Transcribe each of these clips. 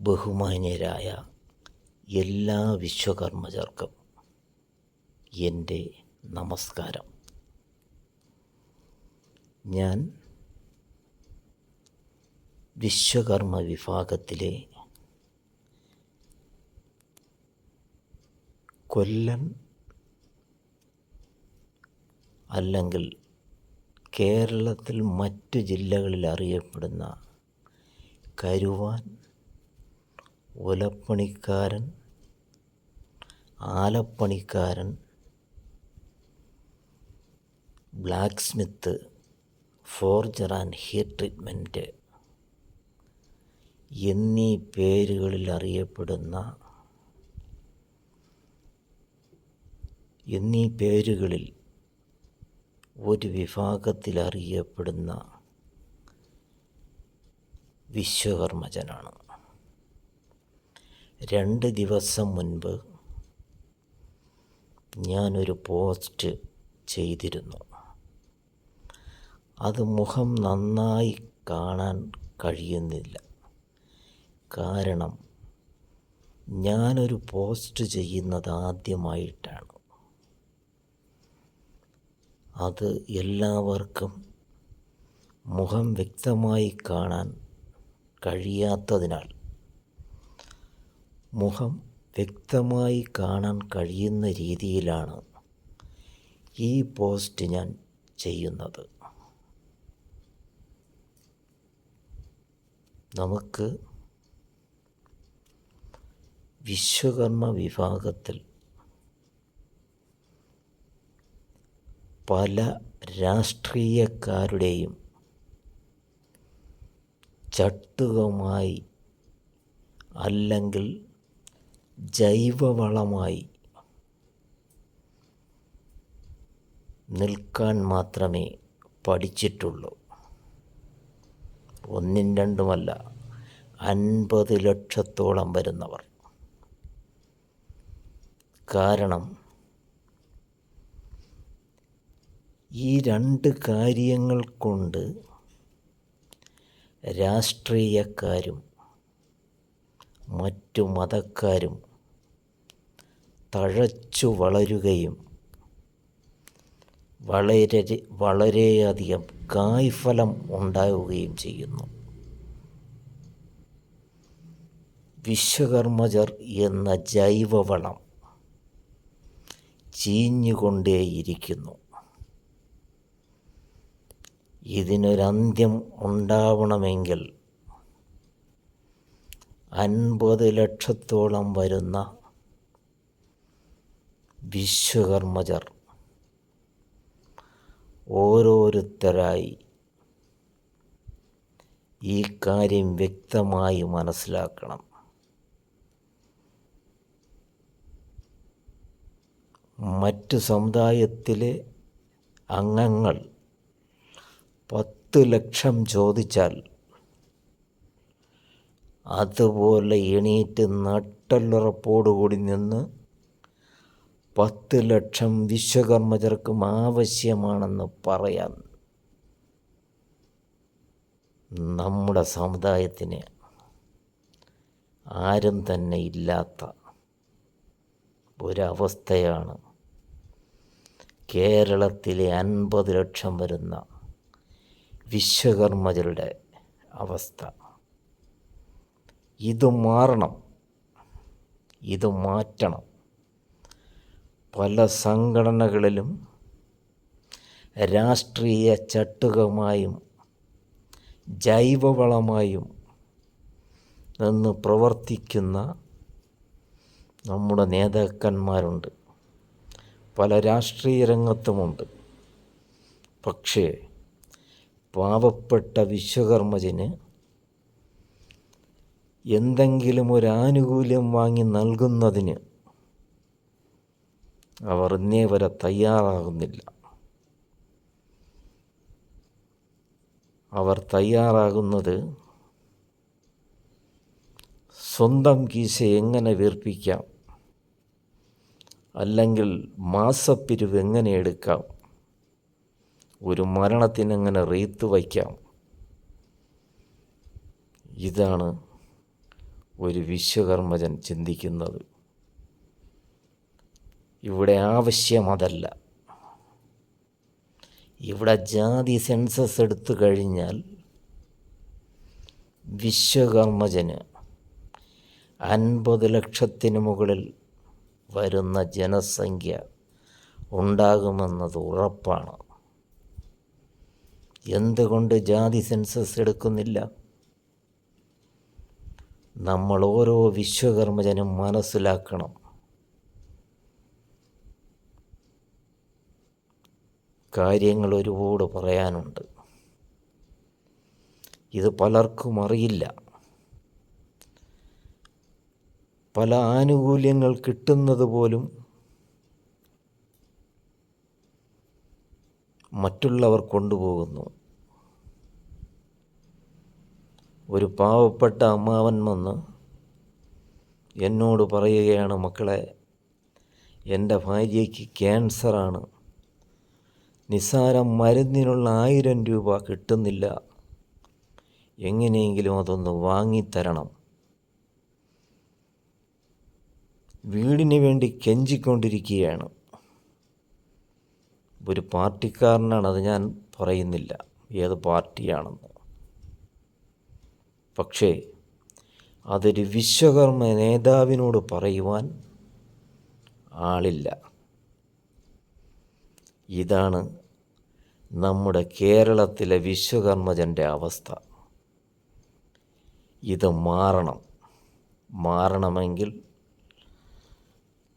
ബഹുമാന്യരായ എല്ലാ വിശ്വകർമ്മജർക്കും എന്റെ നമസ്കാരം. ഞാൻ വിശ്വകർമ്മ വിഭാഗത്തിലെ കൊല്ലം അല്ലെങ്കിൽ കേരളത്തിൽ മറ്റു ജില്ലകളിൽ അറിയപ്പെടുന്ന കരുവാൻ ഒലപ്പണിക്കാരൻ ആലപ്പണിക്കാരൻ blacksmith forger and heat treatment എന്നീ പേരുകളിൽ അറിയപ്പെടുന്ന എന്നീ പേരുകളിൽ ഒരു വിഭാഗത്തിൽ അറിയപ്പെടുന്ന വിശ്വകർമ്മജനാണ്. രണ്ട് ദിവസം മുൻപ് ഞാനൊരു പോസ്റ്റ് ചെയ്തിരുന്നു. അത് മുഖം നന്നായി കാണാൻ കഴിയുന്നില്ല. കാരണം ഞാനൊരു പോസ്റ്റ് ചെയ്യുന്നത് ആദ്യമായിട്ടാണ് അത് എല്ലാവർക്കും മുഖം വ്യക്തമായി കാണാൻ കഴിയാത്തതിനാൽ മുഖം വ്യക്തമായി കാണാൻ കഴിയുന്ന രീതിയിലാണ് ഈ പോസ്റ്റ് ഞാൻ ചെയ്യുന്നത്. നമുക്ക് വിശ്വകർമ്മ വിഭാഗത്തിൽ പല രാഷ്ട്രീയക്കാരുടെയും ചട്ടുകമായി അല്ലെങ്കിൽ ജൈവവളമായി നിൽക്കാൻ മാത്രമേ പഠിച്ചിട്ടുള്ളൂ. ഒന്നും രണ്ടുമല്ല അൻപത് ലക്ഷത്തോളം വരുന്നവർ. കാരണം ഈ രണ്ട് കാര്യങ്ങൾ കൊണ്ട് രാഷ്ട്രീയക്കാരും മറ്റു മതക്കാരും തഴച്ചു വളരുകയും വളരെ വളരെയധികം കായ്ഫലം ഉണ്ടാവുകയും ചെയ്യുന്നു. വിശ്വകർമ്മജർ എന്ന ജൈവവളം ചീഞ്ഞുകൊണ്ടേയിരിക്കുന്നു. ഇതിനൊരന്ത്യം ഉണ്ടാവണമെങ്കിൽ അൻപത് ലക്ഷത്തോളം വരുന്ന വിശ്വകർമ്മജർ. ഓരോരുത്തരായി ഈ കാര്യം വ്യക്തമായി മനസ്സിലാക്കണം. മറ്റു സമുദായത്തിലെ അംഗങ്ങൾ പത്ത് ലക്ഷം ചോദിച്ചാൽ അതുപോലെ എണീറ്റ് നട്ടല്ലുറപ്പോടുകൂടി നിന്ന് പത്ത് ലക്ഷം വിശ്വകർമ്മചർക്കും ആവശ്യമാണെന്ന് പറയാൻ നമ്മുടെ സമുദായത്തിന് ആരും തന്നെ ഇല്ലാത്ത ഒരവസ്ഥയാണ് കേരളത്തിലെ അൻപത് ലക്ഷം വരുന്ന വിശ്വകർമ്മജരുടെ അവസ്ഥ. ഇത് മാറണം. ഇത് മാറ്റണം. പല സംഘടനകളിലും രാഷ്ട്രീയ ചട്ടുകമായും ജൈവവളമായും നിന്ന് പ്രവർത്തിക്കുന്ന നമ്മുടെ നേതാക്കന്മാരുണ്ട്. പല രാഷ്ട്രീയ രംഗത്തുമുണ്ട്. പക്ഷേ പാവപ്പെട്ട വിശ്വകർമ്മജന് എന്തെങ്കിലും ഒരു ആനുകൂല്യം വാങ്ങി നൽകുന്നതിന് അവർ ഇന്നേ വരെ തയ്യാറാകുന്നില്ല. അവർ തയ്യാറാകുന്നത് സ്വന്തം കീശ എങ്ങനെ വീർപ്പിക്കാം? അല്ലെങ്കിൽ മാസപ്പിരിവ് എങ്ങനെ എടുക്കാം? ഒരു മരണത്തിനെങ്ങനെ റീത്ത് വയ്ക്കാം? ഇതാണ് ഒരു വിശ്വകർമ്മജൻ ചിന്തിക്കുന്നത്. ഇവിടെ ആവശ്യം അതല്ല ഇവിടെ ജാതി സെൻസസ് എടുത്തു കഴിഞ്ഞാൽ വിശ്വകർമ്മജന് അൻപത് ലക്ഷത്തിന് മുകളിൽ വരുന്ന ജനസംഖ്യ ഉണ്ടാകുമെന്നത് ഉറപ്പാണ്. എന്തുകൊണ്ട് ജാതി സെൻസസ് എടുക്കുന്നില്ല? നമ്മൾ ഓരോ വിശ്വകർമ്മജനും മനസ്സിലാക്കണം. കാര്യങ്ങൾ ഒരുപാട് പറയാനുണ്ട്. ഇത് പലർക്കും അറിയില്ല. പല ആനുകൂല്യങ്ങൾ കിട്ടുന്നത് പോലും മറ്റുള്ളവർ കൊണ്ടുപോകുന്നു. ഒരു പാവപ്പെട്ട അമ്മാവൻ വന്ന് എന്നോട് പറയുകയാണ് മക്കളെ എന്റെ ഭാര്യയ്ക്ക് ക്യാൻസറാണ് നിസ്സാരം മരുന്നിനുള്ള ആയിരം രൂപ കിട്ടുന്നില്ല. എങ്ങനെയെങ്കിലും അതൊന്ന് വാങ്ങിത്തരണം. വീടിന് വേണ്ടി കെഞ്ചിക്കൊണ്ടിരിക്കുകയാണ്. ഒരു പാർട്ടിക്കാരനാണ് അത് ഞാൻ പറയുന്നില്ല. ഏത് പാർട്ടിയാണെന്ന്. പക്ഷേ അതൊരു വിശ്വകർമ്മ നേതാവിനോട് പറയുവാൻ ആളില്ല. ഇതാണ് നമ്മുടെ കേരളത്തിലെ വിശ്വകർമ്മജന്റെ അവസ്ഥ. ഇത് മാറണം. മാറണമെങ്കിൽ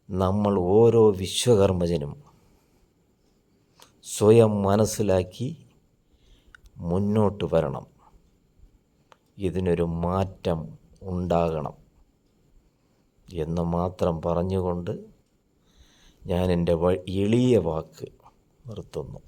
നമ്മൾ ഓരോ വിശ്വകർമ്മജനും സ്വയം മനസ്സിലാക്കി മുന്നോട്ട് വരണം. ഇതിനൊരു മാറ്റം ഉണ്ടാകണം എന്ന് മാത്രം പറഞ്ഞുകൊണ്ട് ഞാൻ എന്റെ എളിയ വാക്ക് നിർത്തുന്നു